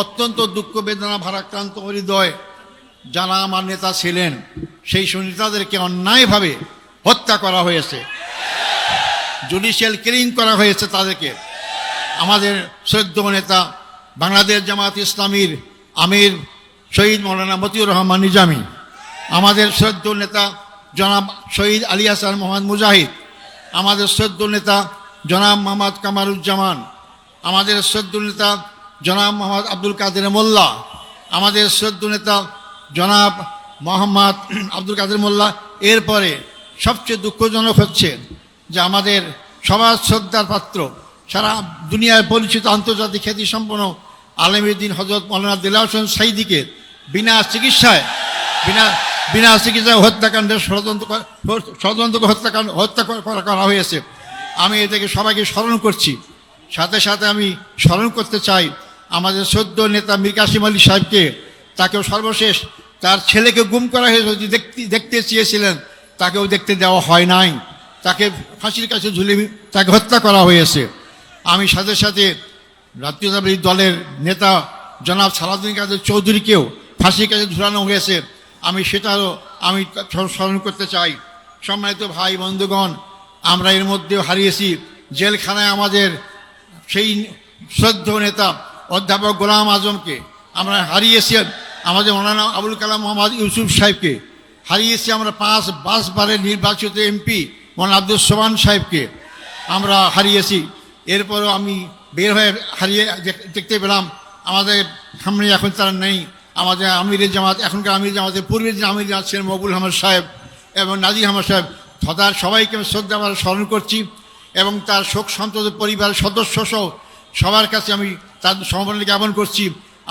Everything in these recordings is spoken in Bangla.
অত্যন্ত দুঃখ বেদনা ভারাক্রান্ত হৃদয় যারা আমার নেতা ছিলেন, সেই সুনেতাদেরকে অন্যায়ভাবে হত্যা করা হয়েছে। জুডিশিয়াল কিলিং করা হয়েছে তাদেরকে। আমাদের শ্রদ্ধ নেতা বাংলাদেশ জামাত ইসলামীর আমির শহীদ মৌলানা মতিউর রহমান নিজামী, আমাদের শ্রদ্ধ নেতা জনাব শহীদ আলী হাসান মোহাম্মদ মুজাহিদ, আমাদের শ্রদ্ধ নেতা জনাব মোহাম্মদ কামারুজ্জামান, আমাদের শ্রদ্ধ নেতা জনাব মোহাম্মদ আব্দুল কাদের মোল্লা, আমাদের শ্রদ্ধ নেতা জনাব মোহাম্মদ আব্দুল কাদের মোল্লা, এরপরে সবচেয়ে দুঃখজনক হচ্ছে যে আমাদের সবার শ্রদ্ধার পাত্র, সারা দুনিয়ায় পরিচিত আন্তর্জাতিক খ্যাতি সম্পন্ন আলমীদ্দিন হজরত মৌলানা দিল্লা হোসেন সাইদিকে বিনা চিকিৎসায়, বিনা বিনা চিকিৎসায় হত্যাকাণ্ডের ষড়যন্ত্র ষড়যন্ত্র হত্যাকাণ্ড হত্যা করা হয়েছে। আমি এটাকে সবাইকে স্মরণ করছি। সাথে সাথে আমি স্মরণ করতে চাই আমাদের সদ্য নেতা মীর কাসিম আলী সাহেবকে, তাকেও সর্বশেষ তার ছেলেকে গুম করা হয়েছে দেখতে দেখতে চেয়েছিলেন, তাকেও দেখতে দেওয়া হয় নাই। তাকে ফাঁসির কাছে ঝুলে তাকে হত্যা করা হয়েছে। আমি সাথে সাথে জাতীয়তাবাদী দলের নেতা জনাব সালাউদ্দিন কাদের চৌধুরীকেও ফাঁসির কাছে ঝুলানো হয়েছে। আমি সেটারও আমি স্মরণ করতে চাই। সম্মানিত ভাই, বন্ধুগণ, আমরা এর মধ্যেও হারিয়েছি। জেলখানায় আমাদের সেই শ্রদ্ধ নেতা অধ্যাপক গোলাম আজমকে আমরা হারিয়েছি, আমাদের মৌলানা আবুল কালাম মোহাম্মদ ইউসুফ সাহেবকে। হারিয়েছি আমরা পাঁচ পাঁচবারের নির্বাচিত এমপি মৌলানা আব্দুল সোমান সাহেবকে আমরা হারিয়েছি। এরপরও আমি বের হয়ে হারিয়ে দেখতে পেলাম, আমাদের সামনে এখন তারা নেই। আমাদের আমিরের জামাত, এখনকার আমির জামাতের পূর্বের যে আমির জামাত ছিলেন মকবুল আহমদ সাহেব এবং নাজির আহমদ সাহেব তথা সবাইকে আমি শ্রদ্ধা আমার স্মরণ করছি এবং তার শোক সন্তত পরিবারের সদস্য সহ সবার কাছে আমি তাদের সমবেদনা জ্ঞাপন করছি,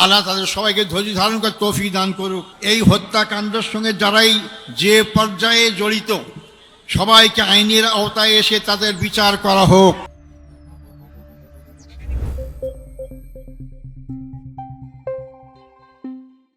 আল্লাহ তাদের সবাইকে ধৈর্য ধারণ করে তৌফিক দান করুক। এই হত্যাকাণ্ডের সঙ্গে যারাই যে পর্যায়ে জড়িত, সবাইকে আইনের আওতায় এসে তাদের বিচার করা হোক।